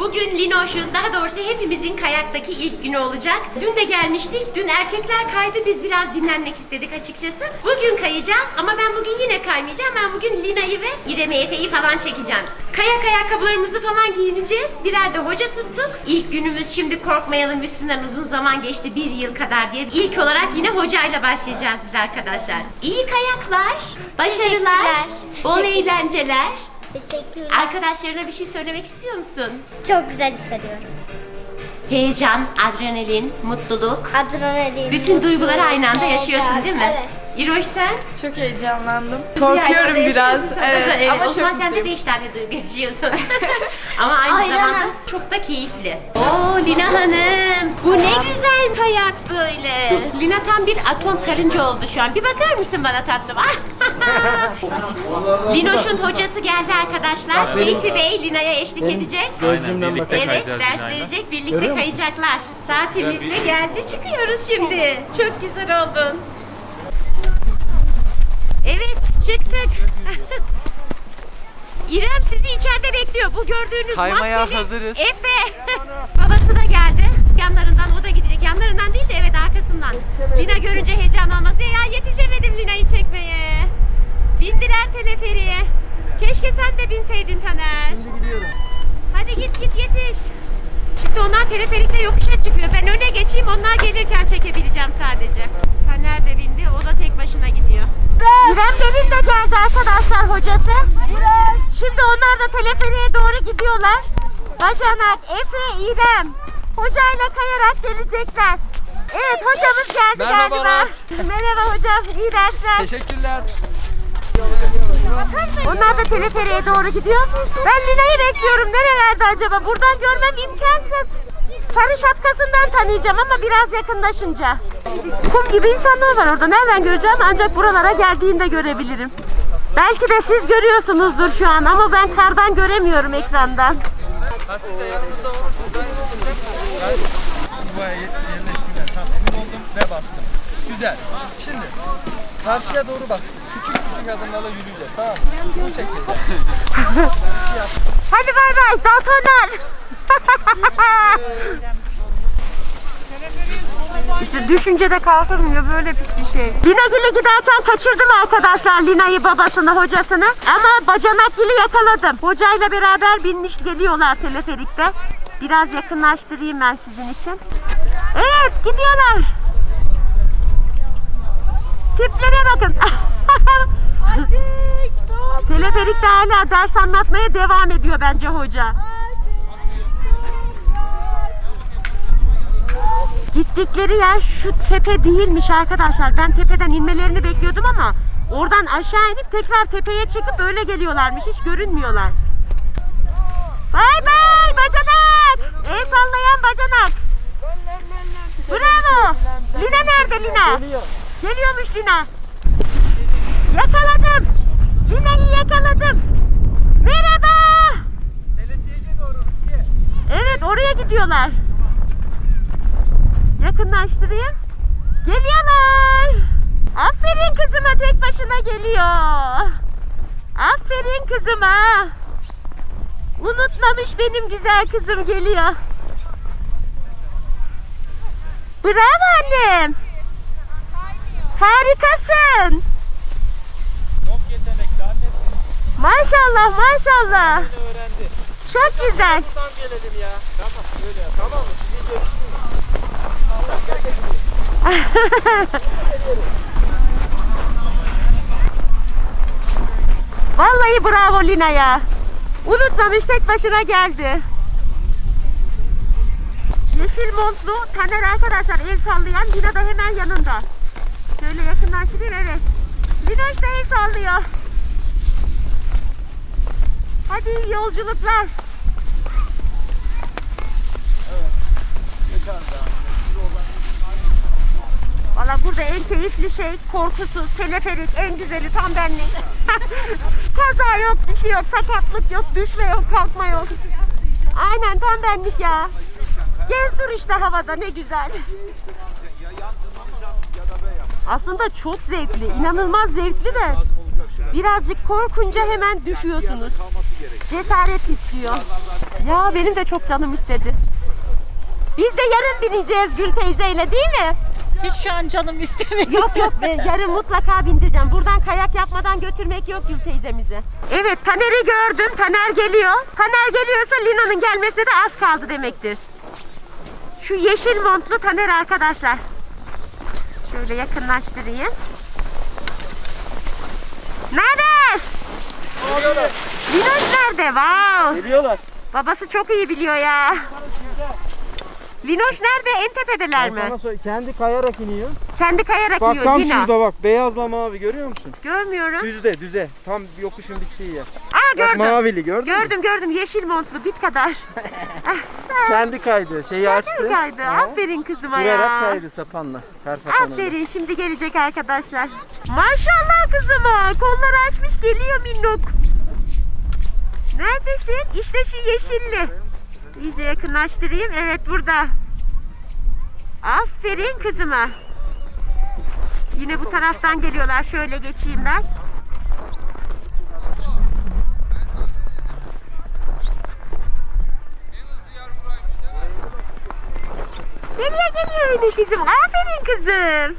Bugün Linoş'un daha doğrusu hepimizin kayaktaki ilk günü olacak. Dün de gelmiştik. Dün erkekler kaydı biz biraz dinlenmek istedik açıkçası. Bugün kayacağız ama ben bugün yine kaymayacağım. Ben bugün Lina'yı ve İrem'i Efe'yi falan çekeceğim. Kayak ayakkabılarımızı falan giyineceğiz. Birer de hoca tuttuk. İlk günümüz şimdi korkmayalım üstünden uzun zaman geçti bir yıl kadar diye. İlk olarak yine hocayla başlayacağız biz arkadaşlar. İyi kayaklar, başarılar, bol eğlenceler. Teşekkürler. Arkadaşlarına bir şey söylemek istiyor musun? Çok güzel hissediyorum. Heyecan, adrenalin, mutluluk. Adrenalin. Bütün duyguları aynı anda heyecan. yaşıyorsun değil mi? Evet. İroş sen? Çok heyecanlandım. Korkuyorum aynada biraz. yaşıyorsun. Evet, ama o zaman sen de mutluyum. beş tane duygu yaşıyorsun. ama aynı Aynen. zamanda çok da keyifli. Oo Lina Hanım. Bu ne güzel kayak böyle. Lina tam bir atom karınca oldu şu an. Bir bakar mısın bana tatlım? Linoş'un hocası geldi arkadaşlar. Seyfi Bey Lina'ya eşlik edecek. Gözlüğümden bak. Evet ders verecek birlikte kayacaklar. Saatimiz de geldi çıkıyoruz şimdi. Çok güzel oldun. Evet çıktık. İrem sizi içeride bekliyor. Bu gördüğünüz Kaymaya maskeli hazırız. Efe. Babası da geldi. Yanlarından o da gidecek. Yanlarından değil de evet arkasından. Lina görünce heyecanlanması. Ya yetişemedim Lina'yı çekmeye. Bindiler teleferiye. Keşke sen de binseydin Taner. Şimdi gidiyorum. Hadi git git yetiş. Şimdi onlar teleferikte yokuşa çıkıyor. Ben öne geçeyim onlar gelirken çekebileceğim sadece. Taner de bindi. O da tek başına gidiyor. İrem Derin de geldi arkadaşlar hocası. Şimdi onlar da teleferiğe doğru gidiyorlar. Bacanak, Efe, İrem. Hocayla kayarak gelecekler. Evet hocamız geldi Merhabalar. galiba. Merhaba hocam. iyi dersler. Teşekkürler. Onlar da teleferiğe doğru gidiyor. Ben Lina'yı bekliyorum. Nerelerde acaba? Buradan görmem imkansız. Sarı şapkasından tanıyacağım ama biraz yakınlaşınca. Kum gibi insanlar var orada. Nereden göreceğim? Ancak buralara geldiğinde görebilirim. Belki de siz görüyorsunuzdur şu an ama ben kardan göremiyorum ekrandan. Ve bastım. Güzel. Şimdi karşıya doğru bak. Küçük küçük adımlarla yürüyeceğiz. Tamam mı? Bu şekilde. Hadi bay bay Daltoner. İşte düşüncede kalkılmıyor böyle pis bir şey. Linagil'e giderken kaçırdım arkadaşlar Lina'yı babasını hocasını. Ama Bacanakgil'i yakaladım. Hocayla beraber binmiş geliyorlar teleferikte. Biraz yakınlaştırayım ben sizin için. Evet gidiyorlar. Tiplere bakın. Teleferikte hala ders anlatmaya devam ediyor bence hoca. Gittikleri yer şu tepe değilmiş arkadaşlar. Ben tepeden inmelerini bekliyordum ama oradan aşağı inip tekrar tepeye çıkıp öyle geliyorlarmış. Hiç görünmüyorlar. Bay bay bacanak. El sallayan bacanak. Bravo. Lina nerede Lina? Geliyormuş Lina. Yakaladım. Lina'yı yakaladım. Merhaba. Evet oraya gidiyorlar. Yakınlaştırayım. Geliyorlar. Aferin kızıma tek başına geliyor. Aferin kızıma. Unutmamış benim güzel kızım geliyor. Bravo annem. Harikasın. Çok yetenekli annesi. Maşallah maşallah. Öğrendi. Çok güzel. Tam gelelim ya. Tamam öyle. Tamam mı? Sizi görüşürüz. Vallahi bravo Lina'ya. Unutmamış tek başına geldi. Yeşil montlu Taner arkadaşlar el sallayan Lina da hemen yanında. Şöyle yakınlaştırayım evet. Lina işte el sallıyor. Hadi yolculuklar. Valla burada en keyifli şey korkusuz, teleferik, en güzeli tam benlik. Kaza yok, bir şey yok, sakatlık yok, düşme yok, kalkma yok. Aynen tam benlik ya. Gez dur işte havada ne güzel. Aslında çok zevkli, inanılmaz zevkli de Birazcık korkunca hemen düşüyorsunuz. Cesaret istiyor. Ya benim de çok canım istedi. Biz de yarın bineceğiz Gül teyzeyle değil mi? Hiç şu an canım istemedi. Yok yok ben yarın mutlaka bindireceğim. Buradan kayak yapmadan götürmek yok Gül teyzemizi. Evet Taner'i gördüm. Taner geliyor. Taner geliyorsa Lina'nın gelmesine de az kaldı demektir. Şu yeşil montlu Taner arkadaşlar. Şöyle yakınlaştırayım. Nerede? Linoş nerede? Wow. Geliyorlar. Babası çok iyi biliyor ya. Linoş nerede? En tepedeler mi? Sana söyle, kendi kayarak iniyor. Kendi kayarak Bak yiyor tam Lina. şurada bak beyazla mavi görüyor musun? Görmüyorum. Düzde düze. Tam yokuşun bittiği yer. Aa Bak gördüm. mavili gördün mü? Gördüm gördüm yeşil montlu bit kadar. Kendi kaydı. Şeyi açtı. Kendi kaydı. Ha. Aferin kızıma ya. kaydı sapanla. Her sapanla. Aferin şimdi gelecek arkadaşlar. Maşallah kızıma. Kolları açmış geliyor minnok. Neredesin? İşte şu yeşilli. İyice yakınlaştırayım. Evet burada. Aferin kızıma. Yine bu taraftan geliyorlar. Şöyle geçeyim ben. Geliyor geliyor yine kızım. Aferin kızım.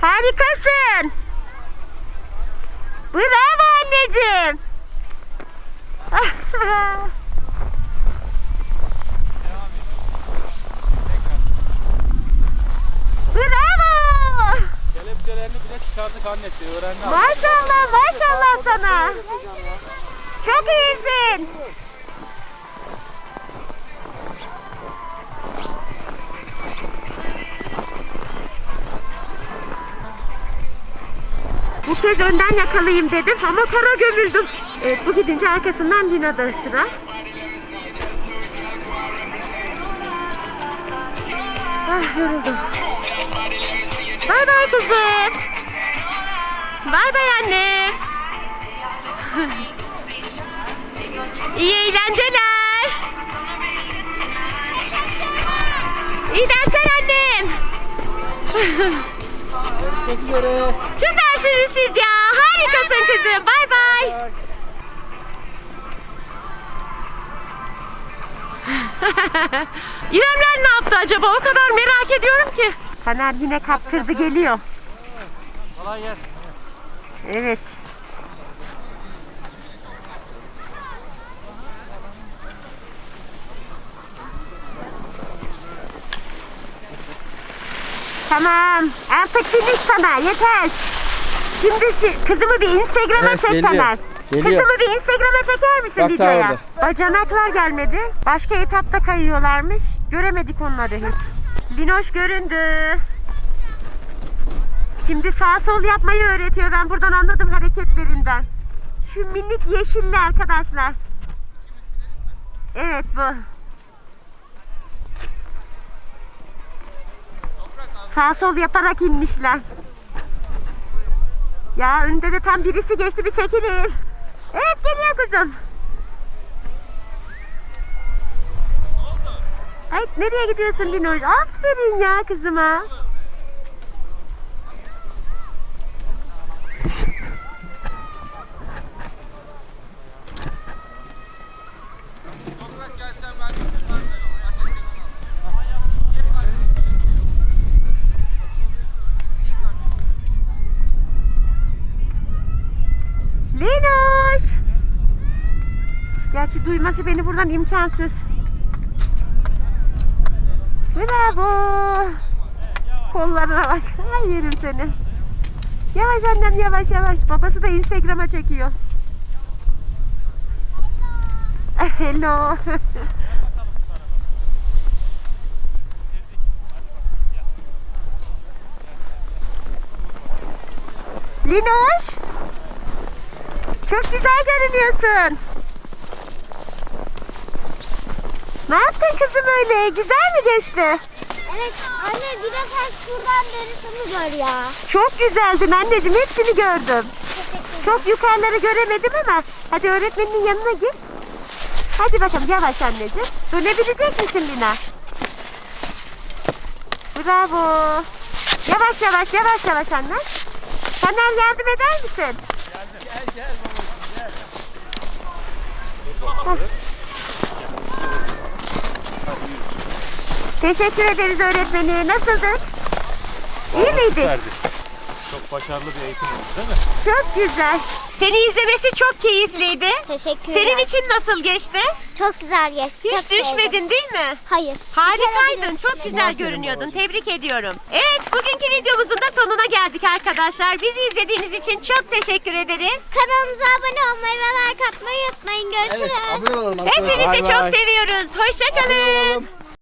Harikasın. Bravo anneciğim. Bravo. Kelepçelerini bile çıkardık annesi. Öğrendi. Maşallah maşallah sana. Çok iyisin. Bu kez önden yakalayayım dedim ama kara gömüldüm. Evet bu gidince arkasından Lina'da sıra. Ah yoruldum. Bay bay kızım. Bay bay anne. İyi eğlenceler. İyi dersler annem. Görüşmek üzere. Süpersiniz siz ya. Harikasın kızım. Bay bay. İremler ne yaptı acaba? O kadar merak ediyorum ki. Taner yine kaptırdı geliyor. Kolay gelsin. Evet. Tamam. Artık finish sana. Yeter. Şimdi şi- kızımı bir Instagram'a Evet, çek geliyor. Taner. Geliyor. Kızımı bir Instagram'a çeker misin Bak videoya? orada. Bacanaklar gelmedi. Başka etapta kayıyorlarmış. Göremedik onları hiç. Linoş göründü. Şimdi sağ sol yapmayı öğretiyor. Ben buradan anladım hareketlerinden. Şu minik yeşilli arkadaşlar. Evet bu. Sağ sol yaparak inmişler. Ya önünde de tam birisi geçti bir çekilin. Evet geliyor kuzum. Ay nereye gidiyorsun Linoş? Aferin ya kızıma. Linoş. Gerçi duyması beni buradan imkansız. Bravo. Kollarına bak. Ay yerim seni. Yavaş annem yavaş yavaş. Babası da Instagram'a çekiyor. Hello. Linoş. Çok güzel görünüyorsun. Ne yaptın kızım öyle? Güzel mi geçti? Evet anne bir de sen şuradan derisini gör ya. Çok güzeldin anneciğim. Hepsini gördüm. Teşekkür Çok yukarıları göremedim ama hadi öğretmenin yanına git. Hadi bakalım yavaş anneciğim. Dönebilecek misin Lina? Bravo. Yavaş yavaş yavaş yavaş anne. Taner yardım eder misin? Gel gel babacığım gel. Teşekkür ederiz öğretmenim. Nasıldın? İyi miydin? Çok başarılı bir eğitim oldu değil mi? Çok güzel. Seni izlemesi çok keyifliydi. Teşekkürler. Senin için nasıl geçti? Çok güzel geçti. Hiç çok sevdim. düşmedin değil mi? Hayır. Harikaydın. Çok güzel görünüyordun. Tebrik ediyorum. Evet, bugünkü videomuzun da sonuna geldik arkadaşlar. Bizi izlediğiniz için çok teşekkür ederiz. Kanalımıza abone olmayı ve like atmayı unutmayın. Görüşürüz. Evet abone olalım Hepinizi çok seviyoruz. Hoşçakalın.